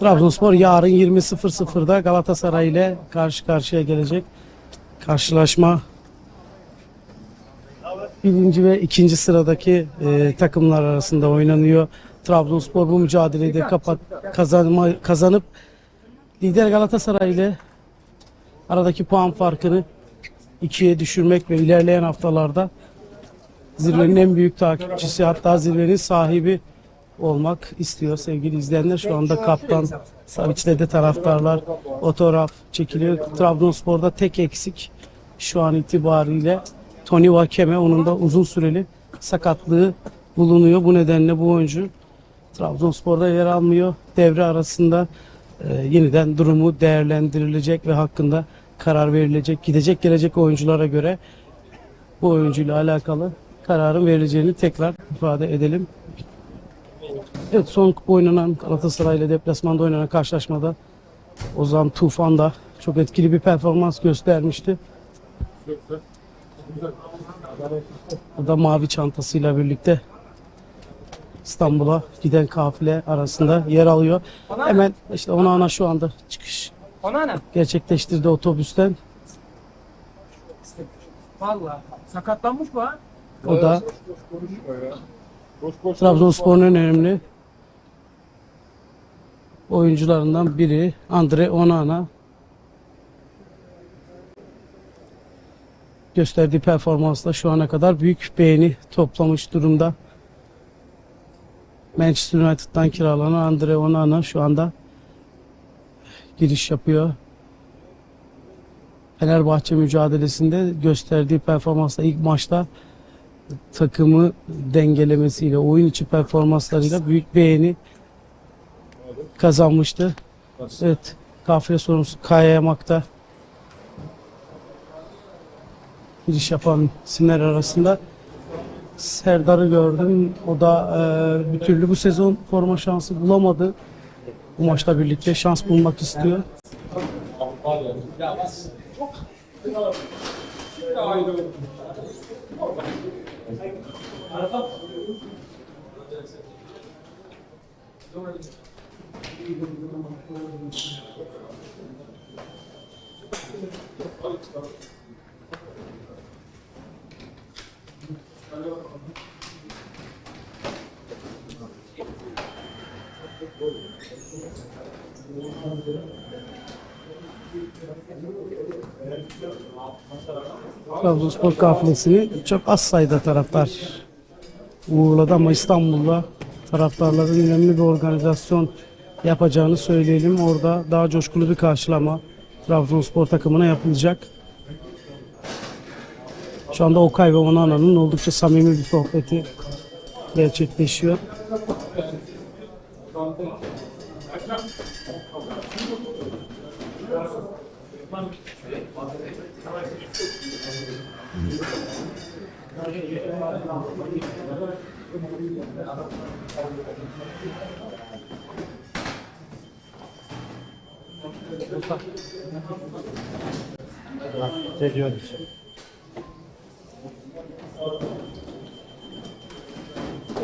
Trabzonspor yarın 20.00'da Galatasaray ile karşı karşıya gelecek. Karşılaşma birinci ve ikinci sıradaki e, takımlar arasında oynanıyor. Trabzonspor bu mücadeleyi de kapat, kazanma, kazanıp lider Galatasaray ile aradaki puan farkını ikiye düşürmek ve ilerleyen haftalarda zirvenin en büyük takipçisi hatta zirvenin sahibi olmak istiyor sevgili izleyenler. Şu anda kaptan Savic'le de taraftarlar fotoğraf çekiliyor. Trabzonspor'da tek eksik şu an itibariyle Tony Vakeme onun da uzun süreli sakatlığı bulunuyor. Bu nedenle bu oyuncu Trabzonspor'da yer almıyor. Devre arasında e, yeniden durumu değerlendirilecek ve hakkında karar verilecek. Gidecek gelecek oyunculara göre bu oyuncuyla alakalı kararın verileceğini tekrar ifade edelim. Evet son oynanan Galatasaray ile deplasmanda oynanan karşılaşmada Ozan Tufan da çok etkili bir performans göstermişti. O da mavi çantasıyla birlikte İstanbul'a giden kafile arasında yer alıyor. Hemen işte ona ana şu anda çıkış gerçekleştirdi otobüsten. Vallahi sakatlanmış bu ha. O da Trabzonspor'un en önemli oyuncularından biri Andre Onana. Gösterdiği performansla şu ana kadar büyük beğeni toplamış durumda. Manchester United'dan kiralanan Andre Onana şu anda giriş yapıyor. Fenerbahçe mücadelesinde gösterdiği performansla ilk maçta takımı dengelemesiyle, oyun içi performanslarıyla büyük beğeni kazanmıştı. Evet, kafile sorumlusu Kaya Yamak'ta giriş yapan isimler arasında Serdar'ı gördüm. O da e, bir türlü bu sezon forma şansı bulamadı. Bu maçla birlikte şans bulmak istiyor. Trabzonspor kafilesini çok az sayıda taraftar uğurladı ama İstanbul'da taraftarların önemli bir organizasyon yapacağını söyleyelim. Orada daha coşkulu bir karşılama Trabzonspor takımına yapılacak. Şu anda Okay ve Onana'nın oldukça samimi bir sohbeti gerçekleşiyor.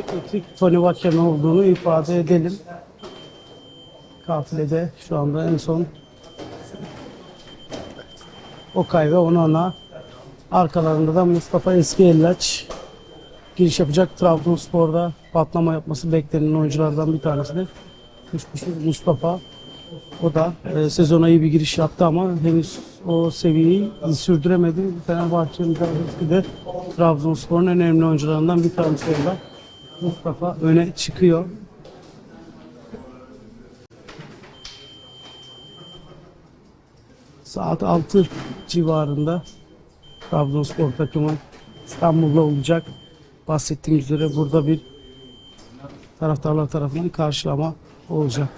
Teknik Tony Vakeme olduğunu ifade edelim. Kafilede şu anda en son Okay ve Onana arkalarında da Mustafa Eskiellaç giriş yapacak Trabzonspor'da patlama yapması beklenen oyunculardan bir tanesi de Mustafa. O da e, sezona iyi bir giriş yaptı ama henüz o seviyeyi sürdüremedi. Fenerbahçe mücadelesi de Trabzonspor'un en önemli oyuncularından bir tanesi orada. Mustafa öne çıkıyor. Saat 6 civarında Trabzonspor takımı İstanbul'da olacak. Bahsettiğim üzere burada bir taraftarlar tarafından karşılama olacak.